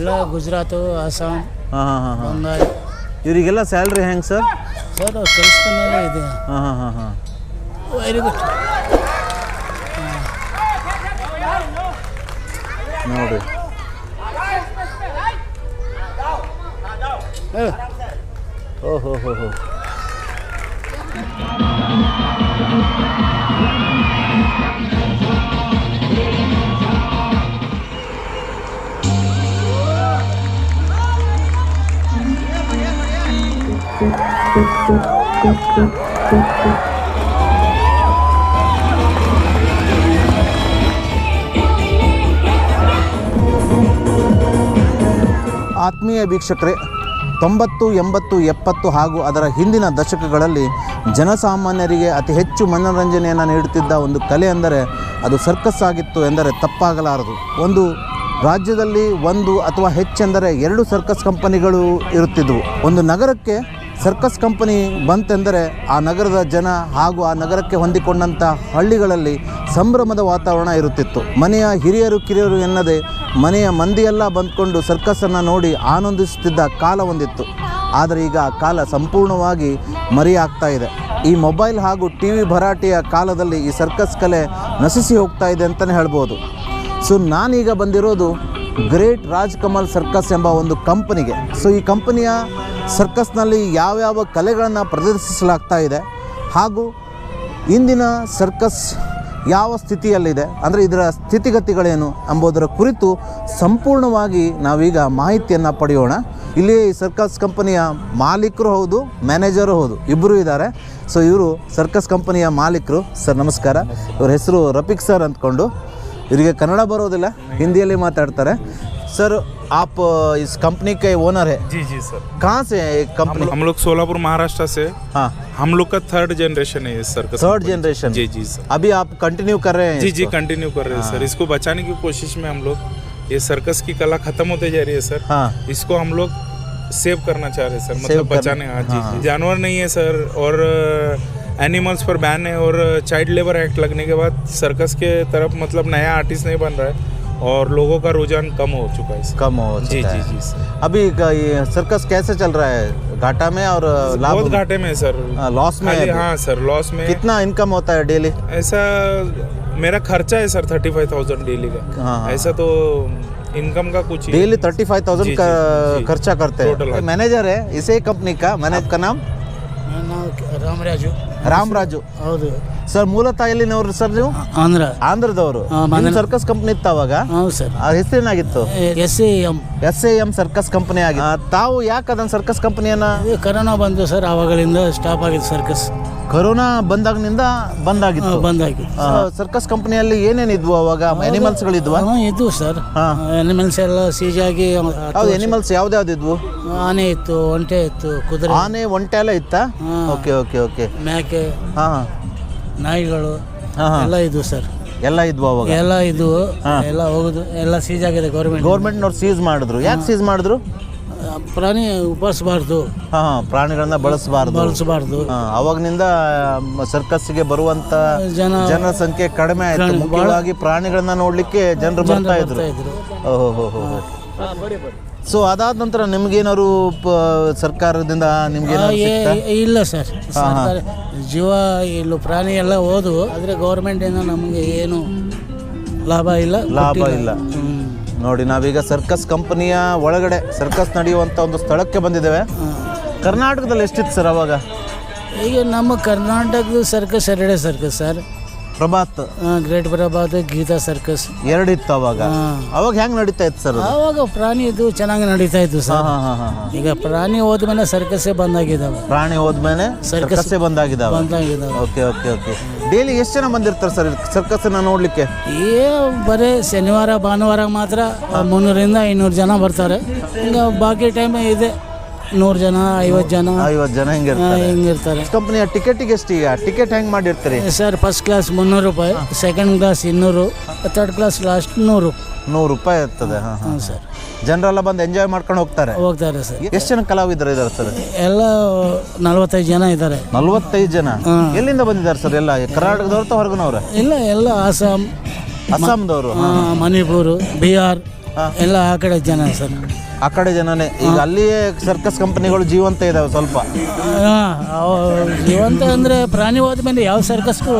ಎಲ್ಲ ಗುಜರಾತು ಅಸ್ಸಾಂ ಹಾಂ ಹಾಂ ಹಾಂ ಹಾಂ ಬಂಗಾಳ ಇವರಿಗೆಲ್ಲ ಸ್ಯಾಲ್ರಿ ಹೆಂಗೆ ಸರ್ ಸರ್ ಕೆಲಸದ ಮೇಲೆ ಇದೆ ಹಾಂ ಹಾಂ ಹಾಂ ಹಾಂ ವೆರಿ ಗುಡ್ ನೋಡಿರಿ ಓ ಹೋ ಹೋ ಹೋ ಆತ್ಮೀಯ ವೀಕ್ಷಕರೇ, ತೊಂಬತ್ತು, ಎಂಬತ್ತು, ಎಪ್ಪತ್ತು ಹಾಗೂ ಅದರ ಹಿಂದಿನ ದಶಕಗಳಲ್ಲಿ ಜನಸಾಮಾನ್ಯರಿಗೆ ಅತಿ ಹೆಚ್ಚು ಮನೋರಂಜನೆಯನ್ನು ನೀಡುತ್ತಿದ್ದ ಒಂದು ಕಲೆ ಅಂದರೆ ಅದು ಸರ್ಕಸ್ ಆಗಿತ್ತು ಎಂದರೆ ತಪ್ಪಾಗಲಾರದು. ಒಂದು ರಾಜ್ಯದಲ್ಲಿ ಒಂದು ಅಥವಾ ಹೆಚ್ಚೆಂದರೆ ಎರಡು ಸರ್ಕಸ್ ಕಂಪನಿಗಳು ಇರುತ್ತಿದ್ದವು ಒಂದು ನಗರಕ್ಕೆ ಸರ್ಕಸ್ ಕಂಪನಿ ಬಂತೆಂದರೆ ಆ ನಗರದ ಜನ ಹಾಗೂ ಆ ನಗರಕ್ಕೆ ಹೊಂದಿಕೊಂಡಂಥ ಹಳ್ಳಿಗಳಲ್ಲಿ ಸಂಭ್ರಮದ ವಾತಾವರಣ ಇರುತ್ತಿತ್ತು. ಮನೆಯ ಹಿರಿಯರು, ಕಿರಿಯರು ಎನ್ನದೆ ಮನೆಯ ಮಂದಿಯೆಲ್ಲ ಬಂದ್ಕೊಂಡು ಸರ್ಕಸ್ಸನ್ನು ನೋಡಿ ಆನಂದಿಸುತ್ತಿದ್ದ ಕಾಲ ಒಂದಿತ್ತು. ಆದರೆ ಈಗ ಆ ಕಾಲ ಸಂಪೂರ್ಣವಾಗಿ ಮರೆಯಾಗ್ತಾ ಇದೆ. ಈ ಮೊಬೈಲ್ ಹಾಗೂ ಟಿ ವಿ ಭರಾಟೆಯ ಕಾಲದಲ್ಲಿ ಈ ಸರ್ಕಸ್ ಕಲೆ ನಶಿಸಿ ಹೋಗ್ತಾ ಇದೆ ಅಂತಲೇ ಹೇಳ್ಬೋದು. ಸೊ ನಾನೀಗ ಬಂದಿರೋದು ಗ್ರೇಟ್ ರಾಜ್ ಕಮಲ್ ಸರ್ಕಸ್ ಎಂಬ ಒಂದು ಕಂಪನಿಗೆ. ಸೊ ಈ ಕಂಪನಿಯ ಸರ್ಕಸ್ನಲ್ಲಿ ಯಾವ್ಯಾವ ಕಲೆಗಳನ್ನು ಪ್ರದರ್ಶಿಸಲಾಗ್ತಾ ಇದೆ ಹಾಗೂ ಇಂದಿನ ಸರ್ಕಸ್ ಯಾವ ಸ್ಥಿತಿಯಲ್ಲಿದೆ, ಅಂದರೆ ಇದರ ಸ್ಥಿತಿಗತಿಗಳೇನು ಎಂಬುದರ ಕುರಿತು ಸಂಪೂರ್ಣವಾಗಿ ನಾವೀಗ ಮಾಹಿತಿಯನ್ನು ಪಡೆಯೋಣ. ಇಲ್ಲಿ ಸರ್ಕಸ್ ಕಂಪನಿಯ ಮಾಲೀಕರು ಹೌದು, ಮ್ಯಾನೇಜರು ಹೌದು ಇಬ್ಬರು ಇದ್ದಾರೆ. ಸೊ ಇವರು ಸರ್ಕಸ್ ಕಂಪನಿಯ ಮಾಲೀಕರು. ಸರ್, ನಮಸ್ಕಾರ. ಇವ್ರ ಹೆಸರು ರಫೀಕ್ ಸರ್ ಅಂದ್ಕೊಂಡು ಇವರಿಗೆ ಕನ್ನಡ ಬರೋದಿಲ್ಲ ಹಿಂದಿಯಲ್ಲಿ ಮಾತಾಡ್ತಾರೆ ಸರ್ आप इस कंपनी के ओनर है जी जी सर कहाँ से है कंपनी हम लोग सोलापुर महाराष्ट्र से हाँ हम लोग का थर्ड जनरेशन है इस सर्कस थर्ड कंपनी। जनरेशन जी जी सर अभी आप कंटिन्यू कर रहे हैं जी जी इसको? कंटिन्यू कर रहे हैं सर इसको बचाने की कोशिश में हम लोग ये सर्कस की कला खत्म होते जा रही है सर हाँ इसको हम लोग सेव करना चाह रहे हैं सर Save मतलब करना- बचाने हाँ जी हाँ, जी जानवर नहीं है सर और एनिमल्स पर बैन है और चाइल्ड लेबर एक्ट लगने के बाद सर्कस के तरफ़ मतलब नया आर्टिस्ट नहीं बन रहा है और लोगों का रुझान कम हो चुका है कम हो जी चुका जी है। जी सर अभी का ये सर्कस कैसे चल रहा है? घाटा में और लाभ बहुत घाटे में सर हाँ, लॉस में है। हाँ सर लॉस में। कितना इनकम होता है डेली ऐसा मेरा खर्चा है sir thirty five thousand daily का। हाँ, हाँ। ऐसा तो इनकम का कुछ डेली थर्टी फाइव थाउज़ेंड का जी, जी। खर्चा करते हैं। हाँ। मैनेजर है इसे कंपनी का मैनेज का नाम ರಾಮರಾಜು. ರಾಮರಾಜು. ಹೌದು. ಸರ್ ಮೂಲತಃ ಎಲ್ಲಿನವರು ಸರ್ ನೀವು? ಆಂಧ್ರ. ಆಂಧ್ರದವರು. ಸರ್ಕಸ್ ಕಂಪನಿ ಇತ್ತು ಅವಾಗ? ಹೌದು ಸರ್. ಆ ಹೆಸರೇನಾಗಿತ್ತು S A M S A M circus company ಆಗಿ ತಾವು ಯಾಕೆ ಅದನ್ನ ಸರ್ಕಸ್ ಕಂಪನಿಯನ್ನ ಕರೋನಾ ಬಂದು ಸರ್ ಆವಾಗಲಿಂದ ಸ್ಟಾಪ್ ಆಗಿದೆ ಸರ್ಕಸ್ ಕೊರೋನಾ ಬಂದಾಗಿನಿಂದ ಬಂದಾಗಿತ್ತು. ಬಂದಾಗಿತ್ತು. ಸರ್ಕಸ್ ಕಂಪನಿಯಲ್ಲಿ ಏನೇನಿದ್ವು ಅವಾಗ? ಅನಿಮಲ್ಸ್ ಗಳಿದ್ವು ಇದ್ವು? ಸರ್. ಅನಿಮಲ್ಸ್ ಎಲ್ಲ ಸೀಜಾಗಿ ಅನಿಮಲ್ಸ್ ಯಾವ್ದು ಇದ್ವು? ಆನೆ ಇತ್ತು ಒಂಟೆ ಇತ್ತು ಕುದುರೆ. ಆನೆ ಒಂಟೆ ಎಲ್ಲ ಇತ್ತಾ. Okay okay okay. ಮೇಕೆ ಹಾಂ. ನಾಯಿಗಳು ಹಾ, ಹಾ. ಎಲ್ಲ ಇದ್ವು ಸರ್. ಎಲ್ಲ ಇದ್ವು ಅವಾಗ? ಎಲ್ಲ ಇದ್ವು. ಹಾ. ಎಲ್ಲ ಹೋಗುದು ಎಲ್ಲ ಸೀಜ್ ಆಗಿದೆ ಗೌರ್ಮೆಂಟ್ ಗೌರ್ಮೆಂಟ್ನವ್ರು ಸೀಸ್ ಮಾಡಿದ್ರು. ಯಾಕೆ ಸೀಸ್ ಮಾಡಿದ್ರು? ಪ್ರಾಣಿ ಉಪಸ್ಬಾರ್ದು ಹಾಂ ಹಾಂ. ಪ್ರಾಣಿಗಳನ್ನ ಬಳಸಬಾರ್ದು. ಬಳಸಬಾರ್ದು. ಅವಾಗ್ನಿಂದ ಸರ್ಕಸ್ಗೆ ಬರುವಂತ ಜನ ಜನರ ಸಂಖ್ಯೆ ಕಡಿಮೆ ಆಯ್ತು. ಮುಖ್ಯವಾಗಿ ಪ್ರಾಣಿಗಳನ್ನ ನೋಡ್ಲಿಕ್ಕೆ ಜನರು ಬರ್ತಾ ಇದ್ರು. ಬರ್ತಾ ಇದ್ರು. ಓಹೋ ಸೊ ಅದಾದ ನಂತರ ನಿಮ್ಗೇನಾದ್ರು ಪ- ಸರ್ಕಾರದಿಂದ ನಿಮ್ಗೆ ಏ-? ಇಲ್ಲ ಸರ್. ಸರ್ಕಾರ ಜೀವ ಇಲ್ಲ ಪ್ರಾಣಿ ಎಲ್ಲ ಹೋದವು ಆದರೆ ಗೌರ್ಮೆಂಟಿಂದ ನಮಗೆ ಏನು ಲಾಭ ಇಲ್ಲ ಲಾಭ ಇಲ್ಲ. ಹ್ಮ್. ನೋಡಿ ನಾವೀಗ ಸರ್ಕಸ್ ಕಂಪನಿಯ ಒಳಗಡೆ ಸರ್ಕಸ್ ನಡೆಯುವಂತ ಒಂದು ಸ್ಥಳಕ್ಕೆ ಬಂದಿದ್ದೇವೆ. ಕರ್ನಾಟಕದಲ್ಲಿ ಎಷ್ಟಿತ್ತು ಸರ್ ಅವಾಗ? ಈಗ ನಮ್ಮ ಕರ್ನಾಟಕದ ಸರ್ಕಸ್ ಎರಡೇ circus sir. Prabhat. Great Prabhat Geeta circus. ಎರಡಿತ್ತು ಅವಾಗ. ಹಾ. ಅವಾಗ ಹೆಂಗ್ ನಡೀತಾ ಇತ್ತು ಸರ್ ಅವಾಗ ಪ್ರಾಣಿ ಇದು ಚೆನ್ನಾಗಿ ನಡೀತಾ ಇತ್ತು ಸರ್. ಹಾ ಹಾ ಹಾ ಹಾ. ಈಗ ಪ್ರಾಣಿ ಹೋದ್ಮೇಲೆ ಸರ್ಕಸ್ಸೇ ಬಂದಾಗಿದ್ದಾವೆ ಪ್ರಾಣಿ ಹೋದ್ಮೇಲೆ ಸರ್ಕಸ್ ಸರ್ಕಸ್ಸೇ ಬಂದಾಗಿದ್ದಾವೆ ಬಂದಾಗಿದ್ದಾವೆ ಓಕೆ ಓಕೆ ಓಕೆ. ಡೈಲಿ ಎಷ್ಟು ಜನ ಬಂದಿರ್ತಾರೆ ಸರ್ ಸರ್ಕಸ್ ಅನ್ನ ನೋಡ್ಲಿಕ್ಕೆ? ಏ ಬರೀ ಶನಿವಾರ ಭಾನುವಾರ ಮಾತ್ರ ಮುನ್ನೂರಿಂದ ಐನೂರು ಜನ ಬರ್ತಾರೆ. ಈಗ ಬಾಕಿ ಟೈಮ್ ಇದೆ. ನೂರು ಜನ ಐವತ್ತು ಜನ. ಐವತ್ತು ಜನ ಹೆಂಗಿರ್ತಾರೆ ಹಿಂಗಿರ್ತಾರೆ ಕಂಪನಿಯ ಟಿಕೆಟಿಗೆ ಎಷ್ಟು ಈಗ? ಟಿಕೆಟ್ ಹೆಂಗ್ ಮಾಡಿರ್ತೀರಿ? ಸರ್ ಫಸ್ಟ್ ಕ್ಲಾಸ್ ಮುನ್ನೂರು ರೂಪಾಯಿ ಸೆಕೆಂಡ್ ಕ್ಲಾಸ್ ಇನ್ನೂರು ಥರ್ಡ್ ಕ್ಲಾಸ್ ಲಾಸ್ಟ್ ನೂರು. ನೂರು ರೂಪಾಯಿ ಇರ್ತದೆ ಹಾಂ ಹಾಂ ಸರ್. ಜನರೆಲ್ಲ ಬಂದು ಎಂಜಾಯ್ ಮಾಡ್ಕೊಂಡು ಹೋಗ್ತಾರೆ? ಹೋಗ್ತಾರೆ ಸರ್. ಎಷ್ಟು ಜನ ಕಲಾವಿದರು ಇದ್ದಾರೆ ಸರ್? ಎಲ್ಲ ನಲವತ್ತೈದು ಜನ ಇದ್ದಾರೆ. ನಲ್ವತ್ತೈದು ಜನ? ಎಲ್ಲಿಂದ ಬಂದಿದ್ದಾರೆ ಸರ್ ಎಲ್ಲ? ಕರ್ನಾಟಕದವ್ರ ಹೊರಗಿನವ್ರ? ಇಲ್ಲ ಎಲ್ಲ ಅಸ್ಸಾಂ ಅಸ್ಸಾಂದವರು ಮಣಿಪುರ ಬಿಹಾರ್. ಎಲ್ಲ ಆ ಕಡೆ ಜನ ಸರ್. ಆ ಕಡೆ ಜನನೇ. ಈಗ ಅಲ್ಲಿಯೇ ಸರ್ಕಸ್ ಕಂಪನಿಗಳು ಜೀವಂತ ಇದಾವೆ ಸ್ವಲ್ಪ. ಜೀವಂತ ಅಂದರೆ ಪ್ರಾಣಿ ಹೋದ್ಮೇಲೆ ಯಾವ ಸರ್ಕಸ್ಗೂ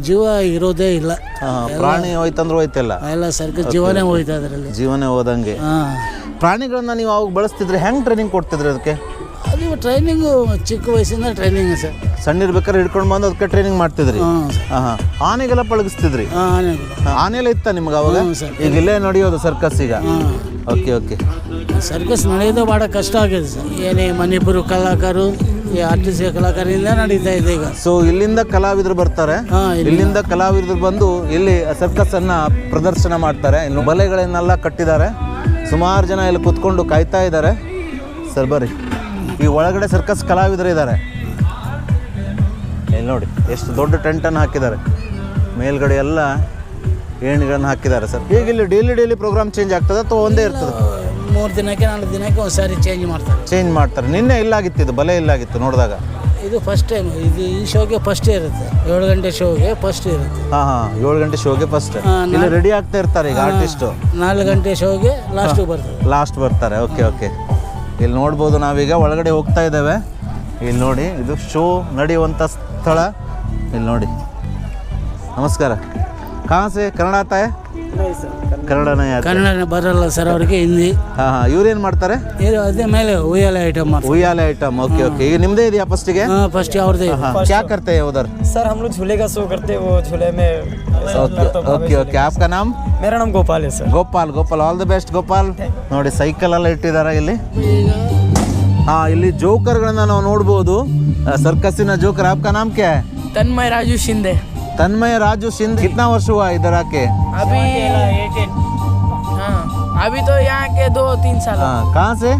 ಜೀವ ಇರೋದೇ ಇಲ್ಲ. ಆ, ಪ್ರಾಣಿ ಹೋಯ್ತಂದ್ರೆ ಹೋಯ್ತಿಲ್ಲ. ಎಲ್ಲ ಸರ್ಕಸ್ ಜೀವನೇ ಹೋಯ್ತು ಅದರಲ್ಲಿ ಜೀವನೇ ಹೋದಂಗೆ. ಪ್ರಾಣಿಗಳನ್ನ ನೀವು ಅವಾಗ ಬಳಸ್ತಿದ್ರೆ ಹೆಂಗ್ ಟ್ರೈನಿಂಗ್ ಕೊಡ್ತಿದ್ರಿ ಅದಕ್ಕೆ? ಅದು ಟ್ರೈನಿಂಗು ಚಿಕ್ಕ ವಯಸ್ಸಿಂದ ಟ್ರೈನಿಂಗ್ ಸರ್. ಸಣ್ಣ ಇರ್ಬೇಕಾದ್ರೆ ಹಿಡ್ಕೊಂಡು ಬಂದು ಅದಕ್ಕೆ ಟ್ರೈನಿಂಗ್ ಮಾಡ್ತಿದ್ರಿ? ಹಾಂ ಹಾಂ ಹಾಂ ಆನೆಗೆಲ್ಲ ಪಳಗಿಸ್ತಿದ್ರಿ? ಹಾಂ ಆನೆಲ್ಲ ಇತ್ತ ನಿಮ್ಗೆ ಅವಾಗ? ಹ್ಞೂ ಸರ್. ಈಗ ಇಲ್ಲೇ ನಡೆಯೋದು ಸರ್ಕಸ್ ಈಗ? ಓಕೆ ಓಕೆ ಸರ್ಕಸ್ ನಡೆಯೋದು ಭಾಳ ಕಷ್ಟ ಆಗಿದೆ ಸರ್. ಏನೇ ಮಣಿಪುರ ಕಲಾಕಾರರು ಈ ಆರ್ಟಿಸ್ಟ್ ಕಲಾಕಾರರಿಂದ ನಡೀತಾ ಇದೆ ಈಗ. ಸೊ ಇಲ್ಲಿಂದ ಕಲಾವಿದರು ಬರ್ತಾರೆ. ಹಾಂ ಇಲ್ಲಿ ಇಲ್ಲಿಂದ ಕಲಾವಿದರು ಬಂದು ಇಲ್ಲಿ ಸರ್ಕಸ್ ಅನ್ನ ಪ್ರದರ್ಶನ ಮಾಡ್ತಾರೆ. ಇನ್ನು ಬಲೆಗಳನ್ನೆಲ್ಲ ಕಟ್ಟಿದ್ದಾರೆ. ಸುಮಾರು ಜನ ಇಲ್ಲಿ ಕುತ್ಕೊಂಡು ಕಾಯ್ತಾ ಇದ್ದಾರೆ. ಸರ್ ಬರ್ರಿ. ಈ ಒಳಗಡೆ ಸರ್ಕಸ್ ಕಲಾವಿದರು ಇದ್ದಾರೆ ಇಲ್ಲಿ ನೋಡಿ ಎಷ್ಟು ದೊಡ್ಡ ಟೆಂಟನ್ನು ಹಾಕಿದ್ದಾರೆ. ಮೇಲ್ಗಡೆ ಎಲ್ಲ ಏಣಿಗಳನ್ನು ಹಾಕಿದ್ದಾರೆ ಸರ್ ಈಗ ಇಲ್ಲಿ ಡೈಲಿ ಡೈಲಿ ಪ್ರೋಗ್ರಾಮ್ ಚೇಂಜ್ ಆಗ್ತದೆ ಅಥವಾ ಒಂದೇ ಇರ್ತದೆ? ಮೂರು ದಿನಕ್ಕೆ ನಾಲ್ಕು ದಿನಕ್ಕೆ ಒಂದ್ಸಾರಿ ಚೇಂಜ್ ಮಾಡ್ತಾರೆ. ಚೇಂಜ್ ಮಾಡ್ತಾರೆ. ನಿನ್ನೆ ಇಲ್ಲಾಗಿತ್ತು ಇದು ಬಲೆ ಇಲ್ಲಾಗಿತ್ತು ನೋಡಿದಾಗ? ಇದು ಫಸ್ಟ್ ಟೈಮ್ ಇದು ಈ ಶೋಗೆ ಫಸ್ಟ್ ಇರುತ್ತೆ. ಏಳು ಗಂಟೆ ಶೋಗೆ ಫಸ್ಟ್ ಇರುತ್ತೆ. ಹಾಂ ಹಾಂ ಏಳು ಗಂಟೆ ಶೋಗೆ ಫಸ್ಟ್ ಇಲ್ಲಿ ರೆಡಿ ಆಗ್ತಾ ಇರ್ತಾರೆ ಈಗ ಆರ್ಟಿಸ್ಟು ನಾಲ್ಕು ಗಂಟೆ ಶೋಗೆ ಲಾಸ್ಟ್ ಬರ್ತಾರೆ. ಲಾಸ್ಟ್ ಬರ್ತಾರೆ. ಓಕೆ ಓಕೆ ಇಲ್ಲಿ ನೋಡ್ಬೋದು ನಾವೀಗ ಒಳಗಡೆ ಹೋಗ್ತಾ ಇದ್ದೇವೆ. ಇಲ್ಲಿ ನೋಡಿ, ಇದು ಶೋ ನಡೆಯುವಂಥ ಸ್ಥಳ. ಇಲ್ಲಿ ನೋಡಿ. ನಮಸ್ಕಾರ. ಕಾಸೆ ಕನ್ನಡ ತಾಯ. ಕನ್ನಡನೇ ಆತ ಕನ್ನಡ ಬರಲ್ಲ ಸರ್ ಅವ್ರಿಗೆ ಹಿಂದಿ ಹಾಂ ಹಾಂ ಇವ್ರೇನು ಮಾಡ್ತಾರೆ ಇದು ಅದೇ ಮೇಲೆ ಉಯ್ಯಾಲೆ ಐಟಮ್ ಮಾಡ್ತಾರೆ ಉಯ್ಯಾಲೆ ಐಟಮ್ ಓಕೆ ಓಕೆ ಈಗ ನಿಮ್ಮದೇ ಇದೆಯಾ ಫಸ್ಟಿಗೆ ಹಾಂ ಫಸ್ಟ್ ಅವ್ರದ್ದೇ ಇದೆ. ಹಾಂ ಕ್ಯಾ करते हैं उधर सर हम लोग झूले का शो करते हैं वो झूले में ऐसा ओके लगता है ओके ओके आपका नाम मेरा नाम गोपाल है sir Gopal Gopal all the best Gopal ನೋಡಿ ಸೈಕಲ್ ಎಲ್ಲ ಇಟ್ಟಿದ್ದಾರೆ ಇಲ್ಲಿ ಈಗ ಹಾ ಇಲ್ಲಿ ಜೋಕರ್ಗಳನ್ನ ನಾವು ನೋಡ್ಬೋದು ಸರ್ಕಸ್ಸಿನ ಜೋಕರ್ आपका नाम क्या है तन्मय राजू शिंदे तन्मय राजू सिंध कितना वर्ष हुआ इधर आके अभी हाँ अभी तो यहाँ के दो तीन साल हाँ कहाँ से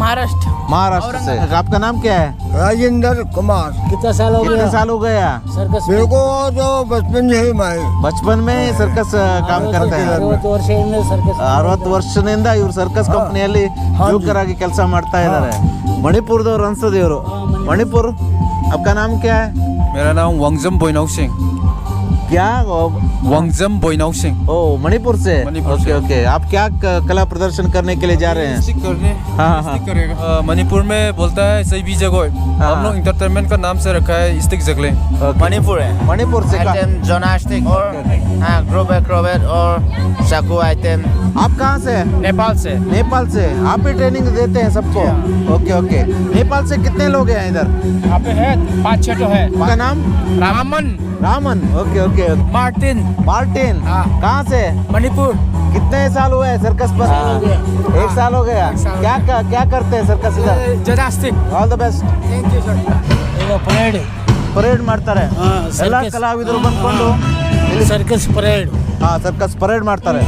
महाराष्ट्र महाराष्ट्र से आपका नाम क्या है राजेंद्र कुमार कितना साल हो कितने गया साल हो गया ಸರ್ಕಸ್ मेरे को तो बचपन से ही मैं बचपन में सर्कस काम करते हैं ಅರವತ್ತು ವರ್ಷದಿಂದ ಸರ್ಕಸ್ ಅರವತ್ತು ವರ್ಷದಿಂದ ಇವ್ರು ಸರ್ಕಸ್ ಕಂಪ್ನಿಯಲ್ಲಿ ಜೋಕರ್ ಆಗಿ ಕೆಲಸ ಮಾಡ್ತಾ ಇದ್ದಾರೆ ಮಣಿಪುರದವ್ರು ಅನ್ಸೋದು ಇವರು ಮಣಿಪುರ್ आपका नाम क्या है मेरा नाम वंगजम बोइनाव सिंह क्या? वंगजम बोइनाव सिंह ओ मणिपुर से मणिपुर ओके से। ओके। आप क्या कला प्रदर्शन करने के लिए जा रहे हैं? करने हाँ हाँ करेगा। मणिपुर में बोलता है सही भी जगह हाँ। हम लोग इंटरटेनमेंट का नाम से रखा है स्टिक जगले। मणिपुर है। मणिपुर से जोनास्टिक और हाँ ग्रोब एक्रोबेट और चाकू आइटम आप कहाँ से हैं? नेपाल से नेपाल से आप ही ट्रेनिंग देते हैं सबको ओके ओके नेपाल से कितने लोग हैं इधर यहाँ पे है पाँच छः तो है आपका नाम Raman Raman okay okay Martin Martin कहाँ से मणिपुर कितने साल हुए हैं सर्कस पर एक साल हो गया क्या क्या क्या करते हैं सर्कस इधर जनास्टिक ಆಲ್ ದ ಬೆಸ್ಟ್ ಈಗ ಪರೇಡ್ ಪರೇಡ್ ಮಾಡ್ತಾರೆ ಹಾ, ಎಲ್ಲ circus. ಕಲಾವಿದರು ಬಂದ್ಕೊಂಡು ಇಲ್ಲಿ ಸರ್ಕಸ್ ಪರೇಡ್ ಹಾ ಸರ್ಕಸ್ ಪರೇಡ್ ಮಾಡ್ತಾರೆ.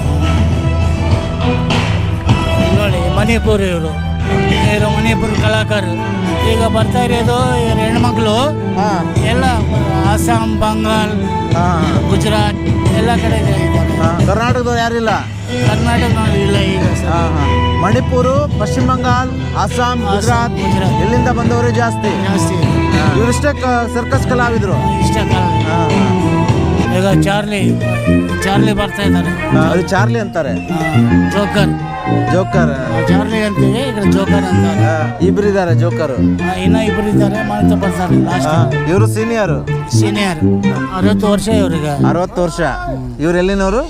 ನೋಡಿ ಮಣಿಪುರ್ ಇವರು ಇವರು ಮಣಿಪುರ ಕಲಾಕಾರರು. ಈಗ ಬರ್ತಾ ಇರೋದು ಇವ್ರ ಹೆಣ್ಮಕ್ಳು. ಹಾ. ಎಲ್ಲ ಅಸ್ಸಾಂ ಬಂಗಾಲ್ ಹಾ. ಗುಜರಾತ್ ಎಲ್ಲ ಕಡೆ ಕರ್ನಾಟಕದವ್ರು ಯಾರಿಲ್ಲ ಕರ್ನಾಟಕ ನೋಡಿ ಇಲ್ಲ ಈಗ ಮಣಿಪುರ್ ಹಾ ಹಾ. ಮಣಿಪುರ ಪಶ್ಚಿಮ ಬಂಗಾಲ್ ಅಸ್ಸಾಂ ಗುಜರಾತ್ ಗುಜರಾತ್. ಇಲ್ಲಿಂದ ಬಂದವರು ಜಾಸ್ತಿ. ಜಾಸ್ತಿ. ಇವರಿಷ್ಟೇ ಸರ್ಕಸ್ ಕಲಾವಿದರು. ಇಷ್ಟ ಕಲಾ ಹಾ, ಈಗ ಚಾರ್ಲಿ ಚಾರ್ಲಿ ಬರ್ತಾ ಇದ್ದಾರೆ. ಅದು ಚಾರ್ಲಿ ಅಂತಾರೆ. ಜೋಕರ್. ಜೋಕರ್. ಚಾರ್ಲಿ ಅಂತೀವಿ ಈಗ ಜೋಕರ್ ಅಂತಾರೆ. ಇದ್ದಾರೆ ಜೋಕರ್. ಆ, ಇನ್ನ ಇಬ್ರು ಇದ್ದಾರೆ ಮಾಡ್ತಾ ಬರ್ತಾರೆ ಲಾಸ್ಟ್ ಇವರು ಸೀನಿಯರ್ ಸೀನಿಯರ್ ಅರವತ್ತು ವರ್ಷ ಇವ್ರಿಗೆ. ಅರವತ್ತು ವರ್ಷ. ಇವ್ರು ಎಲ್ಲಿನವರು?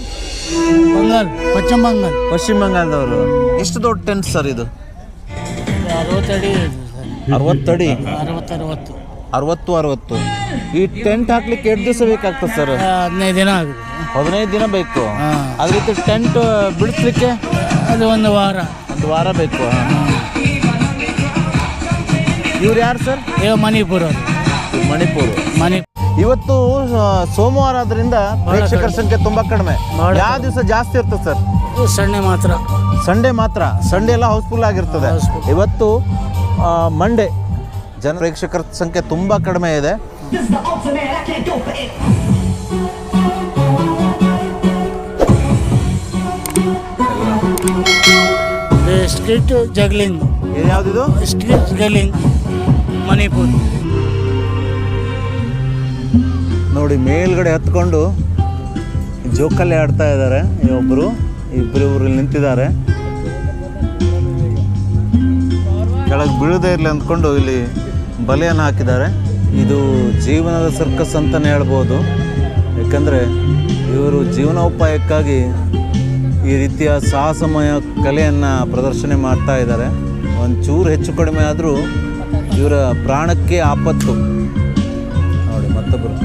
ಬಂಗಾಲ್ ಪಶ್ಚಿಮ ಬಂಗಾಲ್ ಪಶ್ಚಿಮ ಬಂಗಾಳದವರು. ಎಷ್ಟು ದೊಡ್ಡ ಟೆಂಟ್ ಸರ್ ಇದು? ಅರವತ್ತಡಿ. ಅರವತ್ತಡಿ? ಅರವತ್ತು ಅರವತ್ತು. ಅರವತ್ತು ಅರವತ್ತು. ಈ ಟೆಂಟ್ ಹಾಕ್ಲಿಕ್ಕೆ ಎಷ್ಟು ದಿವಸ ಬೇಕಾಗ್ತದೆ ಸರ್? ಹದಿನೈದು ದಿನ ಆಗುತ್ತೆ. ಹದಿನೈದು ದಿನ ಬೇಕು. ಅದಕ್ಕೆ ಅದ್ರ ಟೆಂಟ್ ಬಿಡಿಸ್ಲಿಕ್ಕೆ? ಅದು ಒಂದು ವಾರ. ಒಂದು ವಾರ ಬೇಕು ಇವ್ರು ಯಾರು ಸರ್? ಮಣಿಪುರ ಅದು. ಮಣಿಪುರ. ಮಣಿ ಇವತ್ತು ಸೋಮವಾರ ಆದ್ರಿಂದ ಪ್ರೇಕ್ಷಕರ ಸಂಖ್ಯೆ ತುಂಬಾ ಕಡಿಮೆ. ಯಾವ ದಿವಸ ಜಾಸ್ತಿ ಇರ್ತದೆ ಸರ್? ಇದು ಸಣ್ಣ ಮಾತ್ರ. ಸಂಡೇ ಮಾತ್ರ. ಸಂಡೇ ಎಲ್ಲ ಹೌಸ್ಫುಲ್ ಆಗಿರ್ತದೆ. ಇವತ್ತು ಮಂಡೇ ಜನ ಪ್ರೇಕ್ಷಕರ ಸಂಖ್ಯೆ ತುಂಬ ಕಡಿಮೆ ಇದೆ. Street juggling ಯಾವುದಿದು? Street juggling Manipur. ನೋಡಿ ಮೇಲ್ಗಡೆ ಹತ್ಕೊಂಡು ಜೋಕಲ್ಲಿ ಆಡ್ತಾ ಇದ್ದಾರೆ ಒಬ್ಬರು ಇಬ್ಬರು ಇವರು ನಿಂತಿದ್ದಾರೆ. ಕೆಳಗೆ ಬೀಳದೇ ಇರಲಿ ಅಂದ್ಕೊಂಡು ಇಲ್ಲಿ ಬಲೆಯನ್ನು ಹಾಕಿದ್ದಾರೆ. ಇದು ಜೀವನದ ಸರ್ಕಸ್ ಅಂತಲೇ ಹೇಳ್ಬೋದು. ಯಾಕಂದರೆ ಇವರು ಜೀವನೋಪಾಯಕ್ಕಾಗಿ ಈ ರೀತಿಯ ಸಾಹಸಮಯ ಕಲೆಯನ್ನು ಪ್ರದರ್ಶನೆ ಮಾಡ್ತಾ ಇದ್ದಾರೆ. ಒಂಚೂರು ಹೆಚ್ಚು ಕಡಿಮೆ ಆದರೂ ಇವರ ಪ್ರಾಣಕ್ಕೆ ಆಪತ್ತು. ನೋಡಿ ಮತ್ತೊಬ್ಬರು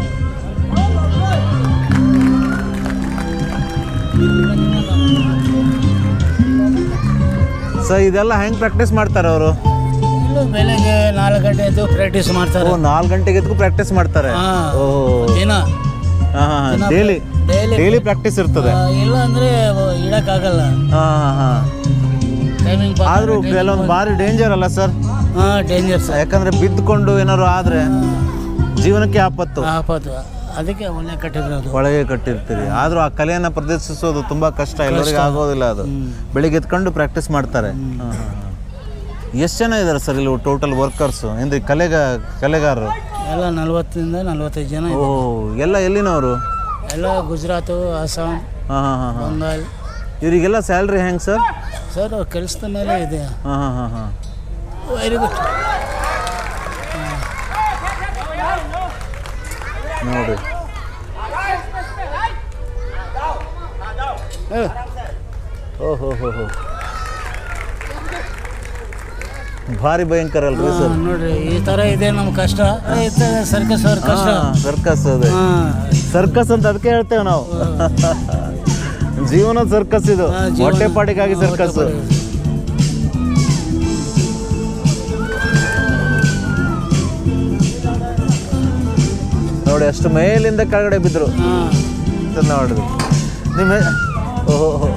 ಸೊ ಇದೆಲ್ಲ ಹೆಂಗೆ ಪ್ರಾಕ್ಟೀಸ್ ಮಾಡ್ತಾರೆ ಅವರು? ಬೆಳಗ್ಗೆ ನಾಲ್ಕು ಗಂಟೆ ಎದ್ದು ಪ್ರಾಕ್ಟೀಸ್ ಮಾಡ್ತಾರೆ. ನಾಲ್ಕು ಗಂಟೆಗೆ ಎದ್ದು ಪ್ರಾಕ್ಟೀಸ್ ಮಾಡ್ತಾರೆ. ಹಾ. ಓ. ದಿನ. ಹಾಂ ಹಾಂ ಡೈಲಿ ಡೈಲಿ ಪ್ರಾಕ್ಟೀಸ್ ಇರ್ತದೆ. ಇಲ್ಲ ಅಂದ್ರೆ ಇಡಕ್ಕಾಗಲ್ಲ. ಹಾಂ ಹಾಂ ಹಾಂ. ಟೈಮಿಂಗ್ ಆದರೂ ಕೆಲವೊಂದು ಭಾರಿ ಡೇಂಜರ್ ಅಲ್ಲ ಸರ್ ಹಾಂ ಡೇಂಜರ್ ಸರ್ ಯಾಕಂದ್ರೆ ಬಿದ್ದುಕೊಂಡು ಏನಾದ್ರು ಆದರೆ ಜೀವನಕ್ಕೆ ಆಪತ್ತು. ಆಪತ್ತು. ಅದಕ್ಕೆ ಒಳ್ಳೆ ಕಟ್ಟಿರೋದು. ಒಳಗೆ ಕಟ್ಟಿರ್ತೀರಿ. ಆದರೂ ಆ ಕಲೆಯನ್ನು ಪ್ರದರ್ಶಿಸೋದು ತುಂಬ ಕಷ್ಟ. ಎಲ್ಲರಿಗೂ ಆಗೋದಿಲ್ಲ ಅದು. ಬೆಳಿಗ್ಗೆ ಎತ್ಕೊಂಡು ಪ್ರಾಕ್ಟೀಸ್ ಮಾಡ್ತಾರೆ. ಎಷ್ಟು ಜನ ಇದ್ದಾರೆ ಸರ್ ಇಲ್ಲಿ ಟೋಟಲ್ ವರ್ಕರ್ಸು ಅಂದರೆ ಕಲೆಗ ಕಲೆಗಾರರು? ಎಲ್ಲ ನಲ್ವತ್ತರಿಂದ ನಲ್ವತ್ತೈದು ಜನ ಓ. ಎಲ್ಲ ಎಲ್ಲಿನವರು? ಎಲ್ಲ ಗುಜರಾತು ಅಸ್ಸಾಂ ಹಾಂ ಹಾಂ ಹಾಂ ಹಾಂ. ಬಂಗಾಲ್ ಇವರಿಗೆಲ್ಲ ಸ್ಯಾಲ್ರಿ ಹೆಂಗೆ ಸರ್? ಸರ್ ಕೆಲಸದ ಮೇಲೆ ಇದೆ. ಹಾಂ ಹಾಂ ಹಾಂ ಹಾಂ. ವೆರಿ ಗುಡ್ ನೋಡಿ. ಓಹೋ ಹೋ ಹೋ ಭಾರಿ ಭಯಂಕರ ಅಲ್ರಿ ಸರ್? ನೋಡ್ರಿ ಈ ತರ ಇದೆ ನಮ್ಮ ಕಷ್ಟ. ಸರ್ಕಸ್ ಅವ್ರ ಕಷ್ಟ. ಸರ್ಕಸ್ ಅದೇ. ಸರ್ಕಸ್ ಅಂತ ಅದಕ್ಕೆ ಹೇಳ್ತೇವೆ ನಾವು. ಜೀವನ ಸರ್ಕಸ್ ಇದು. ಹೊಟ್ಟೆ ಪಾಡಿಗಾಗಿ ಸರ್ಕಸ್ ನೋಡಿ ಅಷ್ಟು ಮೇಲಿಂದ ಕೆಳಗಡೆ ಬಿದ್ರು. ನೋಡಿದ್ರು ನಿಮ್ಮ ಓಹೋ.